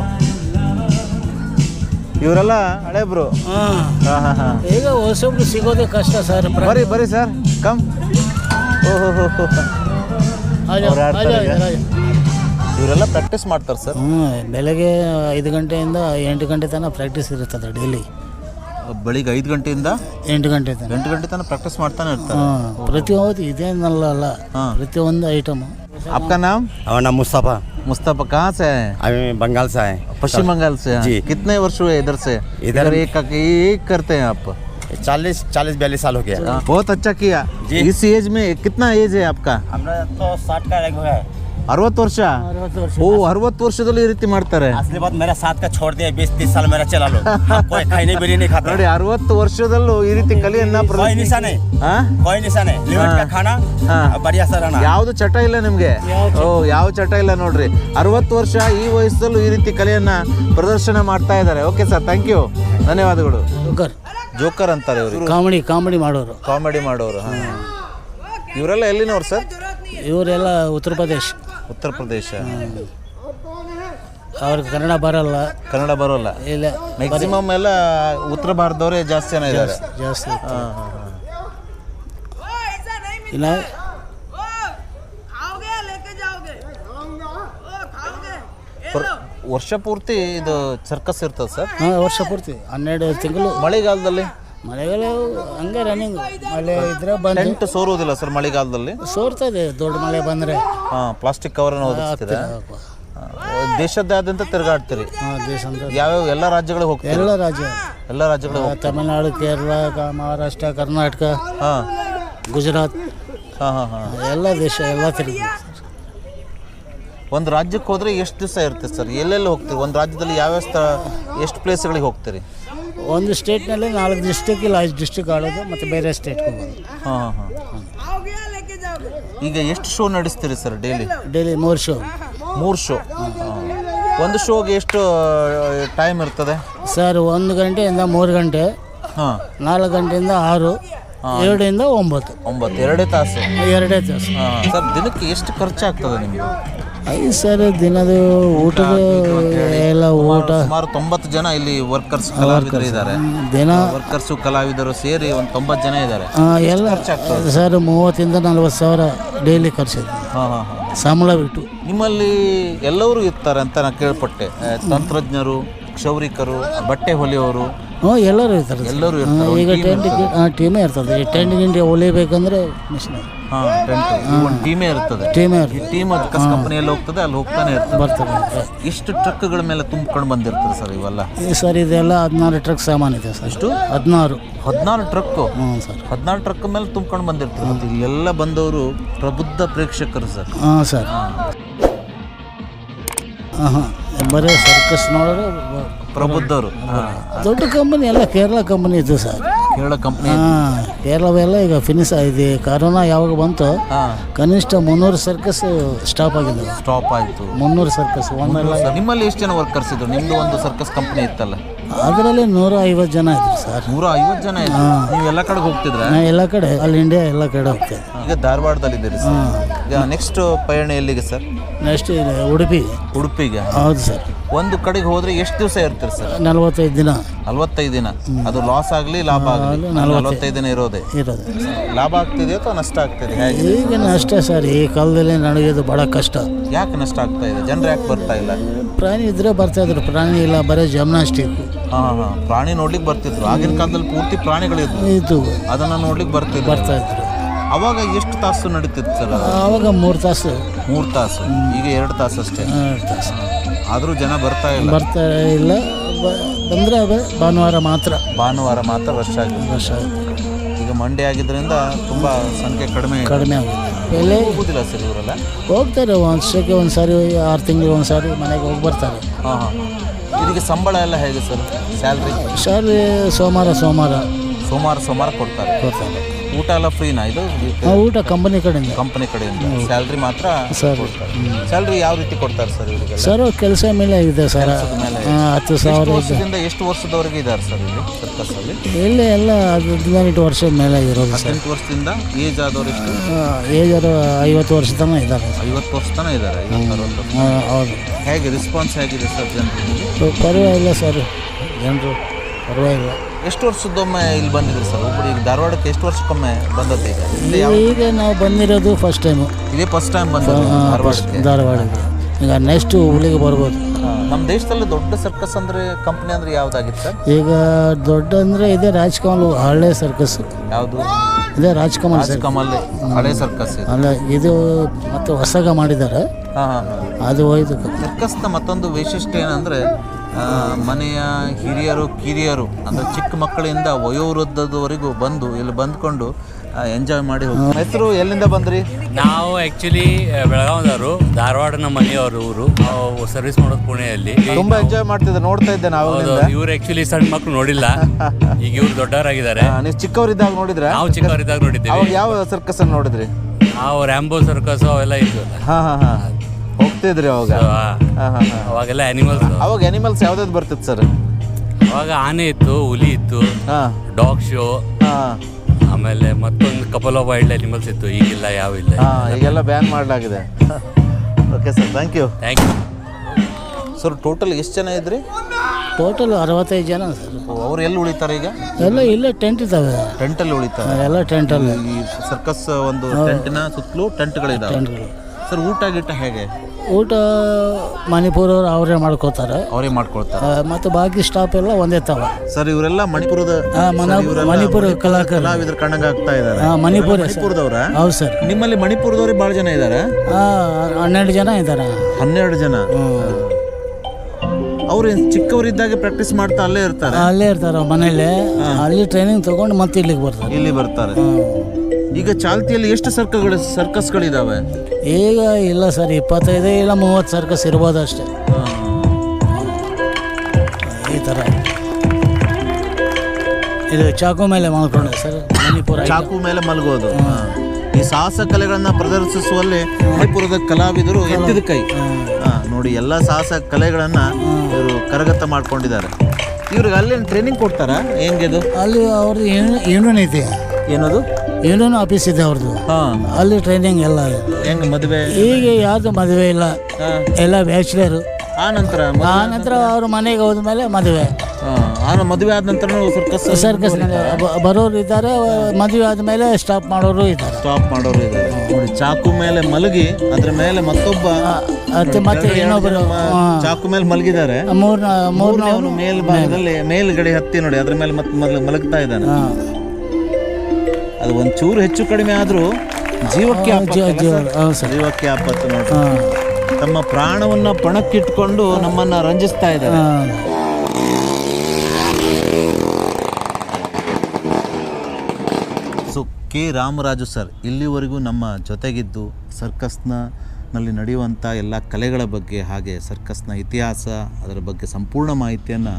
ಇವರೆಲ್ಲ ಹಳೇಬ್ರು ಹಾಂ ಹಾಂ ಹಾಂ ಹಾಂ ಈಗ ಹೊಸಬ್ರು ಸಿಗೋದೇ ಕಷ್ಟ ಸರ್ ಬರ್ರಿ ಬರ್ರಿ ಸರ್ ಕಮ್ ಓಹೋ ಹೋ ಹೋ ಅವ್ರು ಆಡ್ತಾರೆ ಈಗ? ಇವರೆಲ್ಲ ಪ್ರಾಕ್ಟೀಸ್ ಮಾಡ್ತಾರೆ ಸರ್ ಹ್ಞೂ ಬೆಳಗ್ಗೆ ಐದು ಗಂಟೆಯಿಂದ ಎಂಟು ಗಂಟೆ ತನಕ ಪ್ರಾಕ್ಟೀಸ್ ಇರುತ್ತದೆ ಡೈಲಿ ಬೆಳಿಗ್ಗೆ ಐದು ಗಂಟೆಯಿಂದ ಎಂಟು ಗಂಟೆ ತನಕ ಎಂಟು ಗಂಟೆ ತನಕ ಪ್ರಾಕ್ಟೀಸ್ ಮಾಡ್ತಾನೆ ಇರ್ತಾರೆ ಹಾಂ ಪ್ರತಿಯೊಂದು ಇದೇನಲ್ಲ ಅಲ್ಲ हाँ। ಪ್ರತಿಯೊಂದು ಐಟಮು आपका नाम हमारा नाम मुस्तफ़ा मुस्तफ़ा कहाँ से आए अभी बंगाल से आए पश्चिम बंगाल से जी। कितने वर्ष हुए इधर से? इधर- एक एक करते हैं आप। चालीस चालीस बयालीस साल हो गया। बहुत अच्छा किया। जी। इस एज में कितना एज है आपका? हमारा तो साठ का है ಅರವತ್ತು ವರ್ಷ ಅರವತ್ತು ವರ್ಷ ಓ ಅರವತ್ತು ವರ್ಷದಲ್ಲಿ ಈ ರೀತಿ ಮಾಡ್ತಾರೆ असली बात मेरा साथ का छोड़ दिया बीस तीस साल मेरा चला लो हम कोई खाई नहीं बिरी नहीं खाता ನೋಡಿ ಅರವತ್ತು ವರ್ಷದಲ್ಲೂ ಈ ರೀತಿ ಕಲಿಯನ್ನ कोई ಪ್ರದರ್ಶನ- निशा नहीं ಹಾ? कोई निशा नहीं लिमिट का हाँ। खाना हाँ। और बढ़िया सा रहना ಯಾವ್ದು ಚಟ ಇಲ್ಲ ನಿಮ್ಗೆ ಓ ಯಾವ ಚಟ ಇಲ್ಲ ನೋಡ್ರಿ ಅರವತ್ತು ವರ್ಷ ಈ ವಯಸ್ಸಲ್ಲೂ ಈ ರೀತಿ ಕಲೆಯನ್ನ ಪ್ರದರ್ಶನ ಮಾಡ್ತಾ ಇದ್ದಾರೆ ಓಕೆ ಸರ್ ಥ್ಯಾಂಕ್ ಯು ಧನ್ಯವಾದಗಳು ಜೋಕರ್ ಜೋಕರ್ ಅಂತಾರೆ ಇವರು ಕಾಮಿಡಿ ಕಾಮಿಡಿ ಮಾಡೋರು ಕಾಮಿಡಿ ಮಾಡೋರು ಹಾ. ಇವರೆಲ್ಲ ಎಲ್ಲಿನವ್ರು ಸರ್ ಇವರೆಲ್ಲ ಉತ್ತರ ಪ್ರದೇಶ್ ಉತ್ತರ ಪ್ರದೇಶ. ಅವ್ರಿಗೆ ಕನ್ನಡ ಬರಲ್ಲ. ಕನ್ನಡ ಬರೋಲ್ಲ. ಇಲ್ಲ ಮ್ಯಾಕ್ಸಿಮಮ್ ಎಲ್ಲ ಉತ್ತರ ಭಾರತದವರೇ ಜಾಸ್ತಿ ಜನ ಇದ್ದಾರೆ. ಜಾಸ್ತಿ ಹಾ, ಹಾ, ಹಾಂ. ಇನ್ನು ವರ್ಷ ಪೂರ್ತಿ ಇದು ಸರ್ಕಸ್ ಇರ್ತದೆ ಸರ್? ಹಾಂ ವರ್ಷ ಪೂರ್ತಿ. ಹನ್ನೆರಡು ತಿಂಗಳು. ಮಳೆಗಾಲದಲ್ಲಿ? ಮಳೆಗಾಲ ಹಂಗೆ ರನ್ನಿಂಗ್ ಮಳೆ ಇದ್ರೆ ಬಂದು ಟೆಂಟ್ ಸೋರುವುದಿಲ್ಲ ಸರ್ ಮಳೆಗಾಲದಲ್ಲಿ? ಸೋರ್ತದೆ ದೊಡ್ಡ ಮಳೆ ಬಂದರೆ. ಹಾಂ ಪ್ಲಾಸ್ಟಿಕ್ ಕವರನ್ನು ಒದಗಿಸ್ತೀರಾ? ದೇಶದಾದ್ಯಂತ ತಿರುಗಾಡ್ತೀರಿ. ಹಾಂ ದೇಶ ಅಂತ ಯಾವ್ಯಾವ ಎಲ್ಲ ರಾಜ್ಯಗಳಿಗೆ ಹೋಗ್ತೀರಿ? ಎಲ್ಲ ರಾಜ್ಯ. ಎಲ್ಲ ರಾಜ್ಯಗಳು ತಮಿಳುನಾಡು ತಮಿಳ್ನಾಡು ಕೇರಳ ಕ- ಮಹಾರಾಷ್ಟ್ರ ಕರ್ನಾಟಕ ಹಾಂ. ಗುಜರಾತ್. ಹಾಂ ಹಾಂ ಹಾಂ. ಎಲ್ಲ ದೇಶ ಎಲ್ಲ ತಿರುಗಿ ಒಂದು ರಾಜ್ಯಕ್ಕೆ ಹೋದ್ರೆ ಎಷ್ಟು ದಿವಸ ಇರುತ್ತೆ ಸರ್ ಎಲ್ಲೆಲ್ಲಿ ಹೋಗ್ತೀರಿ? ಒಂದು ರಾಜ್ಯದಲ್ಲಿ ಯಾವ್ಯಾವ ಸ್ಥಳ ಎಷ್ಟು ಪ್ಲೇಸ್ಗಳಿಗೆ ಹೋಗ್ತೀರಿ? ಒಂದು ಸ್ಟೇಟ್ನಲ್ಲಿ ನಾಲ್ಕು ಡಿಸ್ಟಿಕ್ ಇಲ್ಲ ಐದು ಡಿಸ್ಟಿಕ್ ಆಡೋದು ಮತ್ತು ಬೇರೆ ಸ್ಟೇಟ್ಗೆ ಹೋಗೋದು. ಹಾಂ ಹಾಂ. ಈಗ ಎಷ್ಟು ಶೋ ನಡೆಸ್ತೀರಿ ಸರ್ ಡೈಲಿ ಡೈಲಿ ಮೂರು ಶೋ ಮೂರು ಶೋ ಒಂದು ಶೋಗೆ ಎಷ್ಟು ಟೈಮ್ ಇರ್ತದೆ? ಸರ್ ಒಂದು ಗಂಟೆಯಿಂದ ಮೂರು ಗಂಟೆ ಹಾಂ. ನಾಲ್ಕು ಗಂಟೆಯಿಂದ ಆರು ಎರಡರಿಂದ ಒಂಬತ್ತು. ಒಂಬತ್ತು ಎರಡೇ ತಾಸು. ಎರಡೇ ತಾಸು. ಹಾಂ. ಸರ್ ದಿನಕ್ಕೆ ಎಷ್ಟು ಖರ್ಚಾಗ್ತದೆ ನಿಮಗೆ? ಐದು ಸರ್ ದಿನದ ಊಟದ ಎಲ್ಲ ಊಟ. ಸುಮಾರು ತೊಂಬತ್ತು ಜನ ಇಲ್ಲಿ ವರ್ಕರ್ಸ್ ಕಲಾವಿದರು ಇದ್ದಾರೆ. ದಿನ ವರ್ಕರ್ಸು ಕಲಾವಿದರು ಸೇರಿ ಒಂದು ತೊಂಬತ್ತು ಜನ ಇದ್ದಾರೆ. ಎಲ್ಲ ಸರ್ ಮೂವತ್ತಿಂದ ನಲ್ವತ್ತು ಸಾವಿರ ಡೈಲಿ ಖರ್ಚಿದೆ. ಹಾಂ ಹಾಂ ಹಾಂ. ಸಂಬಳ ಬಿಟ್ಟು. ನಿಮ್ಮಲ್ಲಿ ಎಲ್ಲರೂ ಇರ್ತಾರೆ ಅಂತ ನಾನು ಕೇಳ್ಪಟ್ಟೆ. ತಂತ್ರಜ್ಞರು ಕ್ಷೌರಿಕರು ಬಟ್ಟೆ ಹೊಲಿಯೋರು ಹ್ಞೂ ಎಲ್ಲರೂ ಇರ್ತಾರೆ ಸರ್. ಎಲ್ಲರೂ ಇರ್ತಾರೆ. ಈಗ ಒಂದು ಟೆಂಟ್ ಹಾಂ ಟೀಮೇ ಇರ್ತದೆ. ಈ ಟೆಂಟ್ ಗಿಂಟ್ ಹೊಲಿಬೇಕಂದ್ರೆ ಮಿಷಿನ್ ಹಾಂ ಒಂದು ಟೀಮೇ ಇರ್ತದೆ. ಟೀಮೇ ಈ ಇರ್ತದೆ ಟೀಮ್ ಕಸ್ ಕಂಪನಿಯಲ್ಲಿ ಹೋಗ್ತದೆ ಅಲ್ಲಿ ಹೋಗ್ತಾನೆ ಇರ್ತದೆ. ಬರ್ತದೆ ಎಷ್ಟು ಟ್ರಕ್ಗಳ ಮೇಲೆ ತುಂಬಿಕೊಂಡು ಬಂದಿರ್ತಾರೆ ಸರ್ ಇವೆಲ್ಲ? ಈ ಸರ್ ಇದೆಲ್ಲ ಹದಿನಾರು ಟ್ರಕ್ ಸಾಮಾನು ಇದೆ ಸರ್. ಎಷ್ಟು? ಹದಿನಾರು. ಹದಿನಾರು ಟ್ರಕ್ ಹ್ಞೂ ಸರ್. ಹದಿನಾರು ಟ್ರಕ್ ಮೇಲೆ ತುಂಬ್ಕೊಂಡು ಬಂದಿರ್ತಾರೆ ಮತ್ತು ಇಲ್ಲೆಲ್ಲ ಬಂದವರು ಪ್ರಬುದ್ಧ ಪ್ರೇಕ್ಷಕರು ಸರ್. ಹಾಂ ಸರ್. ಹಾಂ ಹಾಂ. ಬರೀ ಸರ್ಕಸ್ ನೋಡೋರು ಪ್ರಬುದ್ಧವರು ದೊಡ್ಡ ಕಂಪನಿ ಎಲ್ಲ ಕೇರಳ ಕಂಪನಿ ಇದ್ದು ಸರ್. ಕೇರಳ ಕಂಪ್ನಿ ಹಾಂ ಕೇರಳವೆಲ್ಲ ಈಗ ಫಿನಿಶ್ ಆಗಿದೆ. ಕರೋನಾ ಯಾವಾಗ ಬಂತು ಕನಿಷ್ಠ ಮುನ್ನೂರು ಸರ್ಕಸ್ ಸ್ಟಾಪ್ ಆಗಿದೆ ಸ್ಟಾಪ್ ಆಯಿತು. ಮುನ್ನೂರು ಸರ್ಕಸ್ ಒಂದಲ್ಲ ನಿಮ್ಮಲ್ಲಿ ಎಷ್ಟು ಜನ ವರ್ಕರ್ಸ್ ಇದ್ರು? ನಿಮ್ಮದು ಒಂದು ಸರ್ಕಸ್ ಕಂಪ್ನಿ ಇತ್ತಲ್ಲ? ಅದರಲ್ಲಿ ನೂರ ಐವತ್ತು ಜನ ಇದ್ರು ಸರ್. ನೂರ ಐವತ್ತು ಜನ ಇದ್ರು? ನೀವು ಎಲ್ಲ ಕಡೆ ಹೋಗ್ತಿದ್ರೆ? ಎಲ್ಲ ಕಡೆ ಅಲ್ಲಿ ಇಂಡಿಯಾ ಎಲ್ಲ ಕಡೆ ಹೋಗ್ತೇವೆ ಈಗ ಧಾರವಾಡದಲ್ಲಿ ಇದ್ದೀರಿ ಈಗ ನೆಕ್ಸ್ಟ್ ಪಯಣ ಎಲ್ಲಿಗೆ ಸರ್ ನೆಕ್ಸ್ಟ್ ಉಡುಪಿ. ಉಡುಪಿಗೆ? ಹೌದು ಸರ್ ಒಂದು ಕಡೆಗೆ ಹೋದ್ರೆ ಎಷ್ಟು ದಿವಸ ಇರ್ತೀರಿ ಸರ್ ನಲ್ವತ್ತೈದು ದಿನ. ನಲವತ್ತೈದು ದಿನ. ಅದು ಲಾಸ್ ಆಗಲಿ ಲಾಭ ಆಗಲಿ? ನಲವತ್ತೈದು ದಿನ ಇರೋದೇ? ಇರೋದು. ಲಾಭ ಆಗ್ತಿದೆ ಅಥವಾ ನಷ್ಟ ಆಗ್ತಿದೆ ಹೇಗೆ? ಈಗ ಅಷ್ಟೇ ಸರ್ ಈ ಕಾಲದಲ್ಲಿ ನಡೆಯೋದು ಭಾಳ ಕಷ್ಟ. ಯಾಕೆ ನಷ್ಟ ಆಗ್ತಾ ಇದೆ? ಜನರು ಯಾಕೆ ಬರ್ತಾ ಇಲ್ಲ? ಪ್ರಾಣಿ ಇದ್ರೆ ಬರ್ತಾ ಇದ್ರು. ಪ್ರಾಣಿ ಇಲ್ಲ ಬರೀ ಜಿಮ್ನಾಸ್ಟಿಕ್. ಹಾಂ ಹಾಂ. ಪ್ರಾಣಿ ನೋಡ್ಲಿಕ್ಕೆ ಬರ್ತಿದ್ರು. ಆಗಿನ ಕಾಲದಲ್ಲಿ ಪೂರ್ತಿ ಪ್ರಾಣಿಗಳಿದ್ವು. ಇದು ಅದನ್ನ ನೋಡ್ಲಿಕ್ಕೆ ಬರ್ತಿದ್ರು. ಬರ್ತಾ ಇದ್ರು. ಅವಾಗ ಎಷ್ಟು ತಾಸು ನಡೀತಿತ್ತು ಸರ್ ಅವಾಗ ಆವಾಗ ಮೂರು ತಾಸು. ಮೂರು ತಾಸು. ಈಗ ಎರಡು ತಾಸು ಅಷ್ಟೇ? ಎರಡು ತಾಸು. ಆದರೂ ಜನ ಬರ್ತಾ ಇಲ್ಲ? ಬರ್ತಾ ಇಲ್ಲ. ಬಂದರೆ ಅದು ಅದೇ ಭಾನುವಾರ ಮಾತ್ರ. ಭಾನುವಾರ ಮಾತ್ರ ರಶ್ ಆಗಿದೆ ರಶ್ ಈಗ ಮಂಡೆ ಆಗಿದ್ದರಿಂದ ತುಂಬ ಸಂಖ್ಯೆ ಕಡಿಮೆ ಕಡಿಮೆ ಆಗುತ್ತೆ ಎಲ್ಲಿ? ಹೋಗುದಿಲ್ಲ ಸರ್ ಇವರೆಲ್ಲ? ಹೋಗ್ತಾರೆ ವರ್ಷಕ್ಕೆ ಒಂದು ಸಾರಿ ಆರು ತಿಂಗಳಿಗೆ ಒಂದು ಸಾರಿ ಮನೆಗೆ ಹೋಗಿ ಬರ್ತಾರೆ. ಹಾಂ ಹಾಂ. ಇದಕ್ಕೆ ಸಂಬಳ ಎಲ್ಲ ಹೇಗೆ ಸರ್? ಸ್ಯಾಲ್ರಿ ಸ್ಯಾಲ್ರಿ ಸೋಮವಾರ ಸೋಮವಾರ. ಸೋಮವಾರ ಸೋಮವಾರ ಕೊಡ್ತಾರೆ. ಕೊಡ್ತಾರೆ. ಊಟ ಎಲ್ಲ ಫ್ರೀನಾ ಇದು? ಊಟ ಕಂಪನಿ ಕಡೆಯಿಂದ. ಕಂಪನಿ ಕಡೆಯಿಂದ. ಸ್ಯಾಲ್ರಿ ಮಾತ್ರ ಸರ್ ಸ್ಯಾಲ್ರಿ ಯಾವ ರೀತಿ ಕೊಡ್ತಾರೆ ಸರ್ ಇವರಿಗೆ ಸರ್ ಕೆಲಸ ಮೇಲೆ ಇದೆ ಸರ್. ಹತ್ತು ಸಾವಿರ ವರ್ಷದಿಂದ ಎಷ್ಟು ವರ್ಷದವರೆಗೆ ಇದ್ದಾರೆ ಸರ್ ಇಲ್ಲಿ ಸರ್ಕಸ್ಸಲ್ಲಿ ಇಲ್ಲಿ ಎಲ್ಲ ಹದಿನೆಂಟು ವರ್ಷದ ಮೇಲೆ ಇರೋದು ಹದಿನೆಂಟು ವರ್ಷದಿಂದ ಏಜ್ ಆದವರು ಎಷ್ಟು? ಏಜ್ ಐವತ್ತು ವರ್ಷ ತನಕ ಇದ್ದಾರೆ ಐವತ್ತು ವರ್ಷ ತನಕ ಇದ್ದಾರೆ ವರ್ಷ. ಹೌದು. ಹೇಗೆ ರೆಸ್ಪಾನ್ಸ್ ಹೇಗಿದೆ ಸರ್ ಜನರಿಗೆ? ಪರವಾಗಿಲ್ಲ ಸರ್. ಜನರು ಪರವಾಗಿಲ್ಲ. ಎಷ್ಟು ವರ್ಷದೊಮ್ಮೆ ಇಲ್ಲಿ ಬಂದಿದ್ರಿ ಸರ್? ಒಬ್ಬರು ಈಗ ಧಾರವಾಡಕ್ಕೆ ಎಷ್ಟು ವರ್ಷಕ್ಕೊಮ್ಮೆ ಬಂದದ್ದು ಈಗ? ಇಲ್ಲಿ ಯಾವ ಈಗ ನಾವು ಬಂದಿರೋದು ಫಸ್ಟ್ ಟೈಮು ಇದೇ ಫಸ್ಟ್ ಟೈಮ್ ಬಂದ ಧಾರವಾಡಕ್ಕೆ? ಧಾರವಾಡಕ್ಕೆ. ಈಗ ನೆಕ್ಸ್ಟ್ ಹುಬ್ಳಿಗೆ ಬರ್ಬೋದು. ಹಾ, ನಮ್ಮ ದೇಶದಲ್ಲಿ ದೊಡ್ಡ ಸರ್ಕಸ್ ಅಂದ್ರೆ ಕಂಪ್ನಿ ಅಂದ್ರೆ ಯಾವ್ದಾಗಿತ್ತು ಸರ್? ಈಗ ದೊಡ್ಡ ಅಂದರೆ ಇದೇ ರಾಜ್ಕಮಲ್ ಹಳೆ ಸರ್ಕಸ್ ಯಾವುದು? ಇದೇ ರಾಜ್ಕಮಲ್ ಸರ್ಕಸ್ ಕಮಲ್ ಹಳೆ ಸರ್ಕಸ್ ಇದು. ಅಲ್ಲ ಇದು ಮತ್ತು ಹೊಸಗ ಮಾಡಿದ್ದಾರೆ. ಹಾಂ ಅದು ಹೋಯ್ತು. ಸರ್ಕಸ್ನ ಮತ್ತೊಂದು ವೈಶಿಷ್ಟ್ಯ ಏನಂದ್ರೆ ಮನೆಯ ಹಿರಿಯರು ಕಿರಿಯರು ಅಂದರೆ ಚಿಕ್ಕ ಮಕ್ಕಳಿಂದ ವಯೋವೃದ್ಧದವರೆಗೂ ಬಂದು ಇಲ್ಲಿ ಬಂದ್ಕೊಂಡು ಎಂಜಾಯ್ ಮಾಡಿ ಹೋಗಿ ಹೆಸರು ಎಲ್ಲಿಂದ ಬಂದ್ರಿ? ನಾವು ಆ್ಯಕ್ಚುಲಿ ಬೆಳಗಾವದವರು ಧಾರವಾಡ ನಮ್ಮ ಮನೆಯವರು ಊರು ನಾವು ಸರ್ವಿಸ್ ಮಾಡೋದು ಪುಣೆಯಲ್ಲಿ. ತುಂಬಾ ಎಂಜಾಯ್ ಮಾಡ್ತಿದ್ದೆ ನೋಡ್ತಾ ಇದ್ದೆ ನಾವು ಇವ್ರು ಆ್ಯಕ್ಚುಲಿ ಸಣ್ಣ ಮಕ್ಕಳು ನೋಡಿಲ್ಲ. ಈಗ ಇವ್ರು ದೊಡ್ಡವರಾಗಿದ್ದಾರೆ. ನೀವು ಚಿಕ್ಕವರಿದ್ದಾಗ ನೋಡಿದ್ರೆ? ನಾವು ಚಿಕ್ಕವರಿದ್ದಾಗ ನೋಡಿದ್ದೀವಿ. ಯಾವ ಸರ್ಕಸ್ ಅನ್ನು ನೋಡಿದ್ರಿ? ನಾವು ರ್ಯಾಂಬೋ ಸರ್ಕಸ್ ಅವೆಲ್ಲ ಇತ್ತು ಹಾ ಹಾ ಹಾ. ಹೋಗ್ತಿದ್ರಿ ಅವಾಗ? So, ಆ, ಹಾ ಹಾ ಹಾ. ಅವಾಗೆಲ್ಲ ಅನಿಮಲ್ಸ್ ಅವಾಗ ಅನಿಮಲ್ಸ್ ಯಾವ್ದಾದ್ ಬರ್ತಿತ್ತು ಸರ್ ಅವಾಗ ಆನೆ ಇತ್ತು ಹುಲಿ ಇತ್ತು ಹಾ. ಡಾಗ್ ಶೋ ಹಾ. ಆಮೇಲೆ ಮತ್ತೊಂದು ಕಪಲ್ ಆಫ್ ವೈಲ್ಡ್ ಅನಿಮಲ್ಸ್ ಇತ್ತು ಈಗಿಲ್ಲ ಯಾವ ಇಲ್ಲ. ಹಾ ಈಗೆಲ್ಲ ಬ್ಯಾನ್ ಮಾಡಲಾಗಿದೆ. Okay sir thank you thank you sir total ಎಷ್ಟು ಜನ ಇದ್ರಿ? ಟೋಟಲ್ ಅರವತ್ತೈದು ಜನ ಸರ್ ಅವ್ರು ಎಲ್ಲಿ ಉಳಿತಾರೆ ಈಗ? ಎಲ್ಲ ಇಲ್ಲೇ ಟೆಂಟ್ ಇದ್ದಾವೆ. ಟೆಂಟಲ್ಲಿ ಉಳಿತಾರೆ? ಎಲ್ಲ ಟೆಂಟಲ್ಲಿ ಈ ಸರ್ಕಸ್ ಒಂದು ಟೆಂಟಿನ ಸುತ್ತಲೂ ಟೆಂಟ್ಗಳಿದಾವೆ ಟೆಂಟ್ಗಳು ಸರ್ ಊಟ ಗಿಟ್ಟ ಹೇಗೆ? ಊಟ ಮಣಿಪುರವ್ರು ಅವರೇ ಮಾಡ್ಕೋತಾರೆ ಅವರೇ ಮಾಡ್ಕೊಳ್ತಾರೆ. ಮತ್ತು ಬಾಕಿ ಸ್ಟಾಪ್ ಎಲ್ಲ ಒಂದೇ ತವ. ಸರ್ ಇವರೆಲ್ಲ ಮಣಿಪುರದ ಮಣಿಪುರ ಕಲಾಕಾರ. ಕಲಾವಿದ್ರ ಕಣ್ಣಂಗ ಆಗ್ತಾ ಇದ್ದಾರೆ. ಮಣಿಪುರ. ಮಣಿಪುರದವ್ರ? ಹೌದು ಸರ್. ನಿಮ್ಮಲ್ಲಿ ಮಣಿಪುರದವ್ರಿಗೆ ಭಾಳ ಜನ ಇದ್ದಾರೆ ಹನ್ನೆರಡು ಜನ ಇದ್ದಾರೆ ಹನ್ನೆರಡು ಜನ? ಅವ್ರು ಚಿಕ್ಕವರಿದ್ದಾಗ ಚಿಕ್ಕವರಿದ್ದಾಗೆ ಪ್ರಾಕ್ಟೀಸ್ ಮಾಡ್ತಾ ಅಲ್ಲೇ ಇರ್ತಾರೆ? ಅಲ್ಲೇ ಇರ್ತಾರೆ ಮನೇಲಿ. ಅಲ್ಲಿ ಟ್ರೈನಿಂಗ್ ತಗೊಂಡು ಮತ್ತೆ ಇಲ್ಲಿಗೆ ಬರ್ತಾರೆ. ಇಲ್ಲಿ ಬರ್ತಾರೆ. ಈಗ ಚಾಲ್ತಿಯಲ್ಲಿ ಎಷ್ಟು ಸರ್ಕಸ್ಗಳು ಸರ್ಕಸ್ಗಳಿದಾವೆ? ಈಗ ಇಲ್ಲ ಸರ್ ಇಪ್ಪತ್ತೈದು ಇಲ್ಲ ಮೂವತ್ತು ಸರ್ಕಸ್ ಇರ್ಬೋದು ಅಷ್ಟೇ. ಈ ಥರ. ಇದು ಚಾಕು ಮೇಲೆ ಮಾಡ್ಕೊಂಡೆ ಸರ್ ಮಣಿಪುರ ಚಾಕು ಮೇಲೆ ಮಲಗೋದು. ಈ ಸಾಹಸ ಕಲೆಗಳನ್ನು ಪ್ರದರ್ಶಿಸುವಲ್ಲಿ ಮಣಿಪುರದ ಕಲಾವಿದರು ಎತ್ತಿದ ಕೈ. ನೋಡಿ ಎಲ್ಲ ಸಾಹಸ ಕಲೆಗಳನ್ನು ಇವರು ಕರಗತ ಮಾಡ್ಕೊಂಡಿದ್ದಾರೆ. ಇವ್ರಿಗೆ ಅಲ್ಲೇನು ಟ್ರೈನಿಂಗ್ ಕೊಡ್ತಾರಾ? ಹೆಂಗಿದು ಅಲ್ಲಿ ಅವ್ರದ್ದು ಯೂನಿಯನ್ ಐತಿ ಏನದು? ಯೂನಿಯನ್ ಆಫೀಸ್ ಇದೆ ಅವ್ರದ್ದು ಹಾ. ಅಲ್ಲಿ ಟ್ರೈನಿಂಗ್ ಎಲ್ಲ. ಹೆಂಗ್ ಮದುವೆ? ಈಗ ಯಾವುದು ಮದುವೆ ಇಲ್ಲ. ಎಲ್ಲ ಬ್ಯಾಚುಲರು ಆನಂತರ ಆನಂತರ ಆ ನಂತರ ಅವರು ಮನೆಗೆ ಹೋದ್ಮೇಲೆ ಮದುವೆ. ಆ ಮದುವೆ ಆದ ನಂತರ ಸರ್ಕಸ್ ಬರೋರು ಇದ್ದಾರೆ ಮದುವೆ ಆದಮೇಲೆ ಸ್ಟಾಪ್ ಮಾಡೋರು ಇದ್ದಾರೆ. ಸ್ಟಾಪ್ ಮಾಡೋರು ಇದ್ದಾರೆ. ನೋಡಿ ಚಾಕು ಮೇಲೆ ಮಲಗಿ ಅದ್ರ ಮೇಲೆ ಮತ್ತೊಬ್ಬ ಮತ್ತೆ ಮತ್ತೆ ಇನ್ನೊಬ್ಬರು ಚಾಕು ಮೇಲೆ ಮಲಗಿದ್ದಾರೆ. ಮೂರ್ನ ಮೂರನೇವನು ಮೇಲ್ಭಾಗದಲ್ಲಿ ಮೇಲ್ಗಡೆ ಹತ್ತಿ ನೋಡಿ ಅದ್ರ ಮೇಲೆ ಮತ್ತೆ ಮಲಗ್ತಾ ಇದ್ದಾನೆ. ಅದು ಒಂಚೂರು ಹೆಚ್ಚು ಕಡಿಮೆ ಆದರೂ ಜೀವಕ್ಕೆ? ಜೀವಕ್ಕೆ ಆಪತ್ತು ನೋಡಿ. ತಮ್ಮ ಪ್ರಾಣವನ್ನ ಪಣಕ್ಕಿಟ್ಕೊಂಡು ನಮ್ಮನ್ನ ರಂಜಿಸ್ತಾ ಇದ್ದಾರೆ. So K. ರಾಮರಾಜು ಸರ್ ಇಲ್ಲಿವರೆಗೂ ನಮ್ಮ ಜೊತೆಗಿದ್ದು ಸರ್ಕಸ್ನ ನಲ್ಲಿ ನಡೆಯುವಂಥ ಎಲ್ಲ ಕಲೆಗಳ ಬಗ್ಗೆ ಹಾಗೆ ಸರ್ಕಸ್ನ ಇತಿಹಾಸ ಅದರ ಬಗ್ಗೆ ಸಂಪೂರ್ಣ ಮಾಹಿತಿಯನ್ನು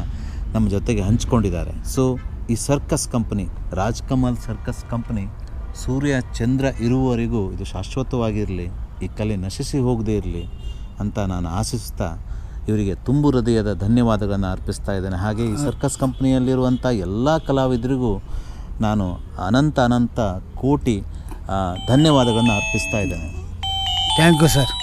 ನಮ್ಮ ಜೊತೆಗೆ ಹಂಚಿಕೊಂಡಿದ್ದಾರೆ. ಸೊ ಈ circus company, Rajkamal circus company ಸೂರ್ಯ ಚಂದ್ರ ಇರುವವರೆಗೂ ಇದು ಶಾಶ್ವತವಾಗಿರಲಿ, ಈ ಕಲೆ ನಶಿಸಿ ಹೋಗದೇ ಇರಲಿ ಅಂತ ನಾನು ಆಶಿಸ್ತಾ ಇವರಿಗೆ ತುಂಬು ಹೃದಯದ ಧನ್ಯವಾದಗಳನ್ನು ಅರ್ಪಿಸ್ತಾ ಇದ್ದೇನೆ. ಹಾಗೆ ಈ ಸರ್ಕಸ್ ಕಂಪ್ನಿಯಲ್ಲಿರುವಂಥ ಎಲ್ಲ ಕಲಾವಿದರಿಗೂ ನಾನು ಅನಂತ ಅನಂತ ಕೋಟಿ ಧನ್ಯವಾದಗಳನ್ನು ಅರ್ಪಿಸ್ತಾ ಇದ್ದೇನೆ. Thank you sir.